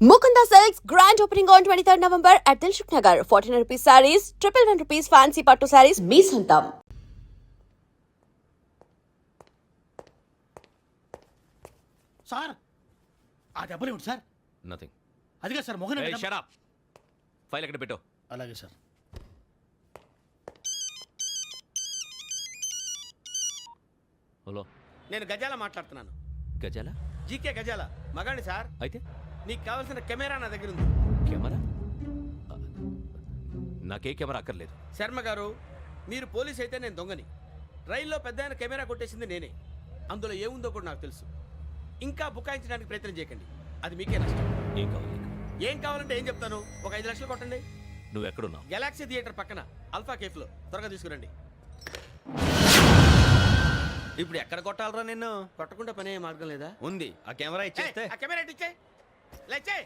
Mukunda Silks grand opening on 23rd November at Dilshuk Nagar. 1400 rupees sarees, triple one rupees fancy patto sarees, మీ సొంతం. Sir ఆ డబ్బులు ఇవ్వండి sir nothing అదిగా sir Mohan shut up file ఎక్కడ పెట్టు అలాగే sir hello నేను గజాల మాట్లాడుతున్నాను గజాల జీకే గజాల మగాడి సార్ అయితే నీకు కావాల్సిన కెమెరా నా దగ్గర ఉంది. కెమెరా? నాకే కెమెరా అక్కర్లేదు. శర్మ గారు మీరు పోలీస్ అయితే నేను దొంగని. రైల్లో పెద్ద ఆయన కెమెరా కొట్టేసింది నేనే. అందులో ఏముందో కూడా నాకు తెలుసు. ఇంకా బుకాయించడానికి ప్రయత్నం చేయకండి. అది మీకే నష్టం. ఏం కావాలి? ఏం కావాలంటే ఏం చెప్తాను? ఒక ఐదు లక్షలు కొట్టండి. నువ్వు ఎక్కడున్నావు? గెలాక్సీ థియేటర్ పక్కన అల్ఫా కేఫ్లో త్వరగా తీసుకురండి. ఇప్పుడు ఎక్కడ కొట్టాలరా నిన్ను? కొట్టకుండా పనే మార్గం లేదా? ఉంది. ఆ కెమెరా ఇచ్చేస్తే. ఆ కెమెరా ఇచ్చే లేచే.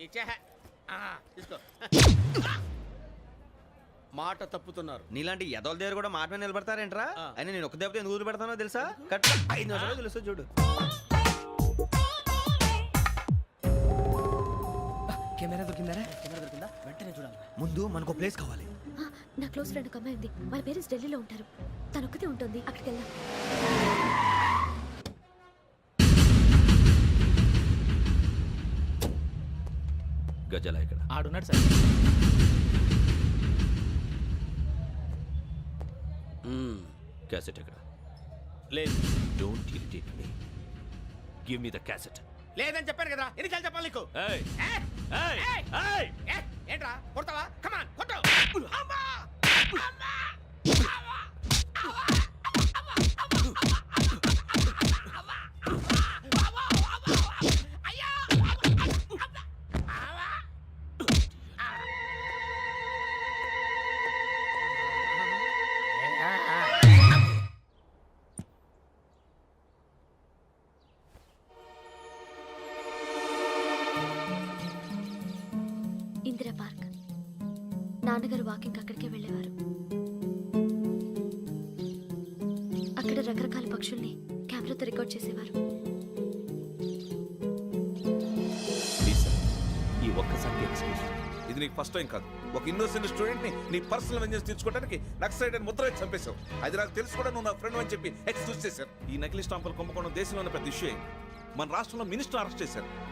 ఇచ్చే ఆ, తీసుకో. మాట తప్పుతున్నారు. నీలాంటి ఎదల దగ్గర కూడా మాట మీద నిలబడతారేంట్రా? ఆ. అయినా నేను ఒక దెబ్బతో ఎందుకు పెడతానో తెలుసా? కట్. ఐదు నిమిషాలు తెలుసు చూడు. కెమెరా దొరికిందా? కెమెరా దొరికిందా? వెంటనే చూడాలి. ముందు మనకు ప్లేస్ కావాలి. నా క్లోజ్ ఫ్రెండ్ ఒక అమ్మాయి ఉంది. వాళ్ళ పేరెంట్స్ ఢిల్లీలో ఉంటారు. తను ఒక్కతే ఉంటుంది. అక్కడికి వెళ్దాం. గజాల ఎక్కడ ఆడున్నాడు సార్. క్యాసెట్ ఎక్కడ? లేదు. Don't irritate me give me the cassette. లేదని చెప్పాను కదా ఎన్నిసార్లు చెప్పాలి నీకు? ఏంట్రా కొడతావా? కమాన్ కొట్టు. అమ్మా! అమ్మా! రకరకాల పక్షుల్ని కెమెరాతో రికార్డ్ చేసేవారు. ఈ ఒక్కసారి ఎక్స్క్యూజ్ ఇది నీకు ఫస్ట్ టైం కాదు. ఒక ఇన్నోసెంట్ స్టూడెంట్ని నీ పర్సనల్ వెంజెన్స్ తీర్చుకోవడానికి నక్సలైట్ అని ముద్ర చంపేశావు. అది నాకు తెలుసు కూడా నువ్వు నా ఫ్రెండ్ అని చెప్పి ఎక్స్క్యూజ్ చేశారు. ఈ నకిలీ స్టాంపులు కుంభకోణం దేశంలోనే పెద్ద ఇష్యూ అయింది. మన రాష్ట్రంలో మినిస్టర్ అరెస్ట్ చేశారు.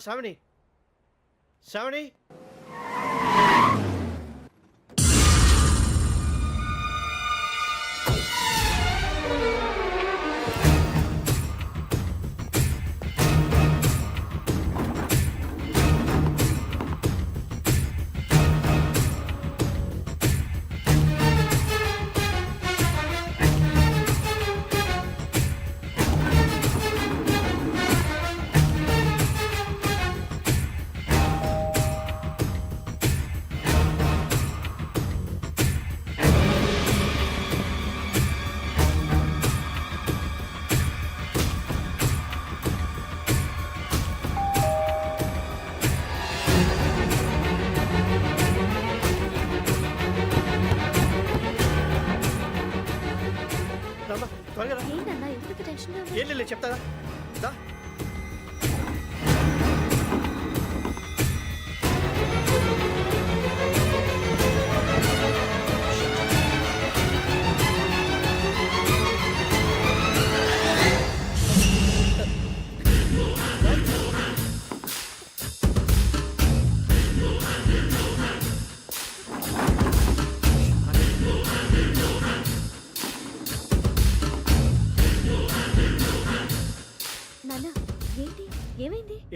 అమ్మ శ్రావణి శ్రావణి ఏంటన్నా ఎందుకు టెన్షన్ ఏం లేదు చెప్తారా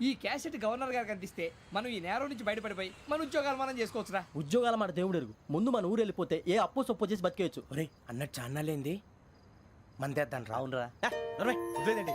ఈ క్యాసెట్ గవర్నర్ గారికి అందిస్తే మనం ఈ నేరం నుంచి బయటపడిపోయి మన ఉద్యోగాలు మనం చేసుకోవచ్చురా. ఉద్యోగాల మాట దేవుడు ఎరుగు. ముందు మన ఊరు వెళ్ళిపోతే ఏ అప్పు సొప్పు చేసి బతికేయచ్చు. ఒరే అన్నట్టు చాన్నాలేంది? మందేద్దాం రా అవునరా వదిలేదండి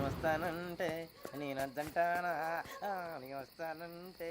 నేను వస్తానంటే నేను అద్దంటానా? నేను వస్తానంటే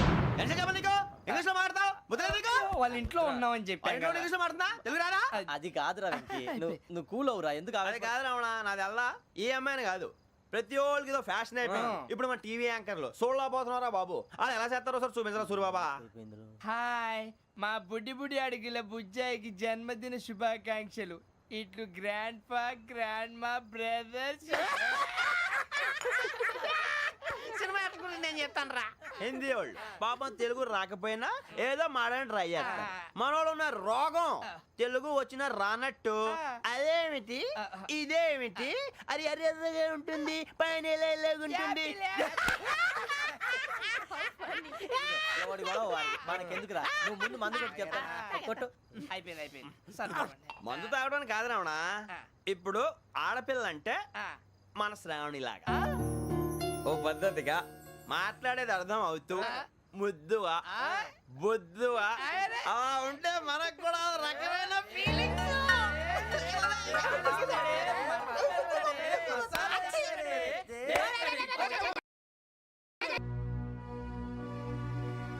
ఇంగ్లీష్లో మాట్లాడతావు? వాళ్ళ ఇంట్లో ఉన్నామని చెప్పాను పైన ఇంగ్లీష్లో మాట్లాడుతున్నా? తెలుగు అది కాదురా వెంకీ. నువ్వు నువ్వు కూల్ అవురా ఎందుకు అది కాదు రావణ నాది అల్లా. ఈ అమ్మాయిని కాదు. ప్రతి ఒక్కరికి ఏదో ఫ్యాషన్ అయిపోయింది. ఇప్పుడు మన టీవీ యాంకర్లు. సోళ్ళ పోతున్నారా బాబు. అలా ఎలా చేస్తారో సార్ చూపించరా సూరిబాబా హాయ్. మా బుడ్డి బుడి అడిగిల బుజ్జాయికి జన్మదిన శుభాకాంక్షలు. ఇట్లు గ్రాండ్ ఫా గ్రాండ్ మా బ్రదర్స్ తెలుగు నేను చెప్తాను రా హిందీ వాళ్ళు పాపం తెలుగు రాకపోయినా ఏదో మాడని ట్రై చేస్తా మనోళ్ళు ఉన్న రోగం తెలుగు వచ్చిన రానట్టు. అదేమిటి? ఇదేమిటి? అది అరిగా ఉంటుంది పైన ఉంటుంది. నువ్వు మందు తాగడం మందు తాగడానికి కాదు రావణ. ఇప్పుడు ఆడపిల్ల అంటే మన శ్రావణిలాగా. ఓ పద్ధతిగా మాట్లాడేది అర్థం అవుతూ ముద్దువా బొద్దువా. ఉంటే మనకు కూడా రకమైన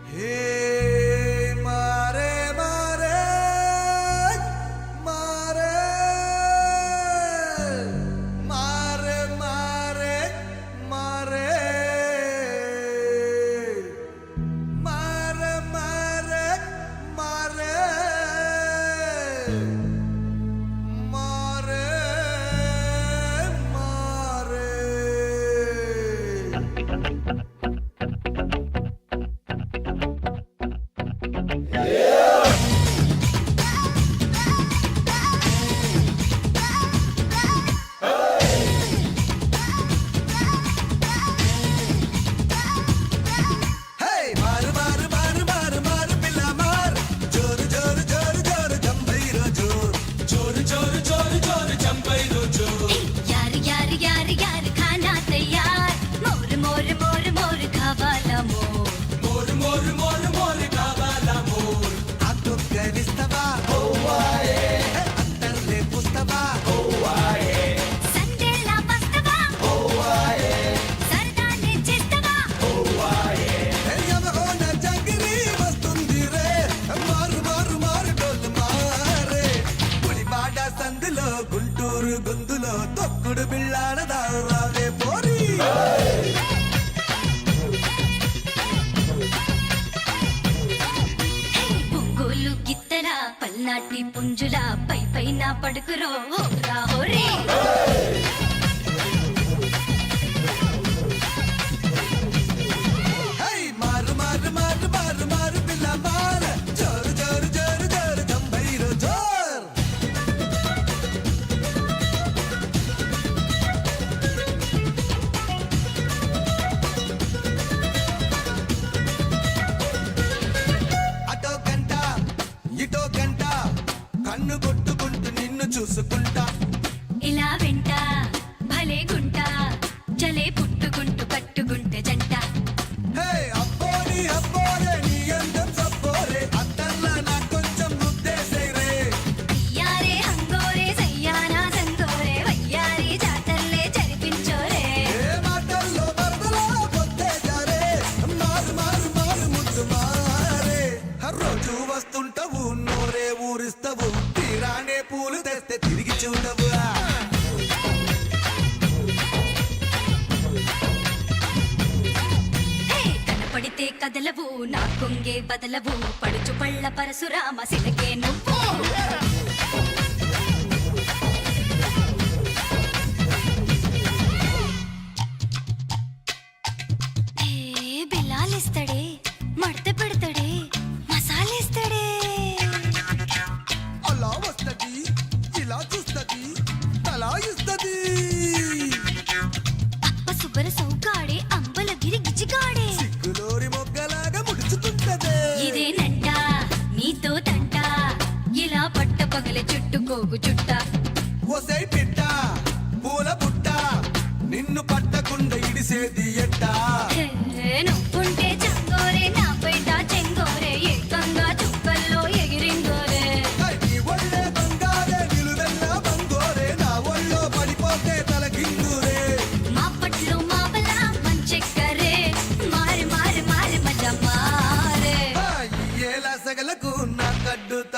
Hey படுக்கிறோம். పరశురామ సి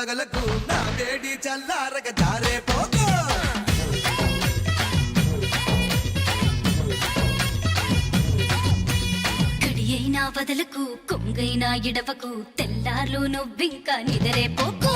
పగలకు నా వేడి చల్లారక జారే పోకో. కడియైనా వదలకు కొంగైనా ఇడవకు తెల్లార్లు నువ్వింకా నిదరే పోకో.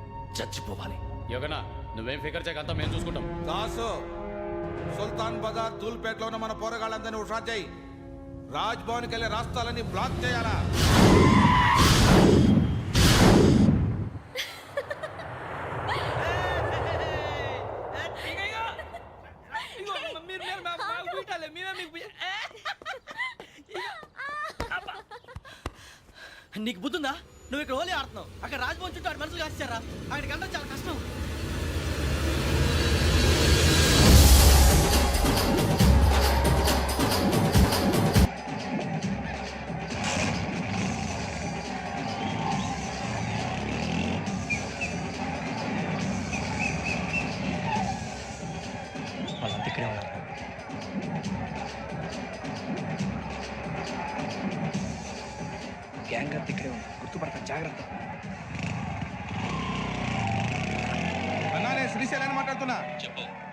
చచ్చిపోవాలి. యోగనా నువ్వేం ఫికర్ చేయకంతా మేము చూసుకుంటాం. దాసు సుల్తాన్ బజార్ ధూల్పేటలో ఉన్న మన పోరగాళ్ళందరినీ హుషారు చేయి. రాజ్ భవన్కి వెళ్ళే రాష్ట్రాలన్నీ బ్లాక్ చేయాలా మీరు మీరు మా- మాకు పీకాలి, మేమే మీకు పీ- ఏ! నీకు బుద్ధుందా నువ్వు ఇక్కడ హోలీ ఆడుతున్నావు. అక్కడ రాజభవన్ చుట్టూ ఆడు మనుషులు కాస్తారా అక్కడికి వెళ్ళడం చాలా కష్టం.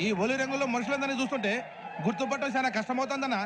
ఈ ఒలి రంగులో మనుషులందరినీ చూస్తుంటే గుర్తుపట్టడం చాలా కష్టమవుతుందన్నా.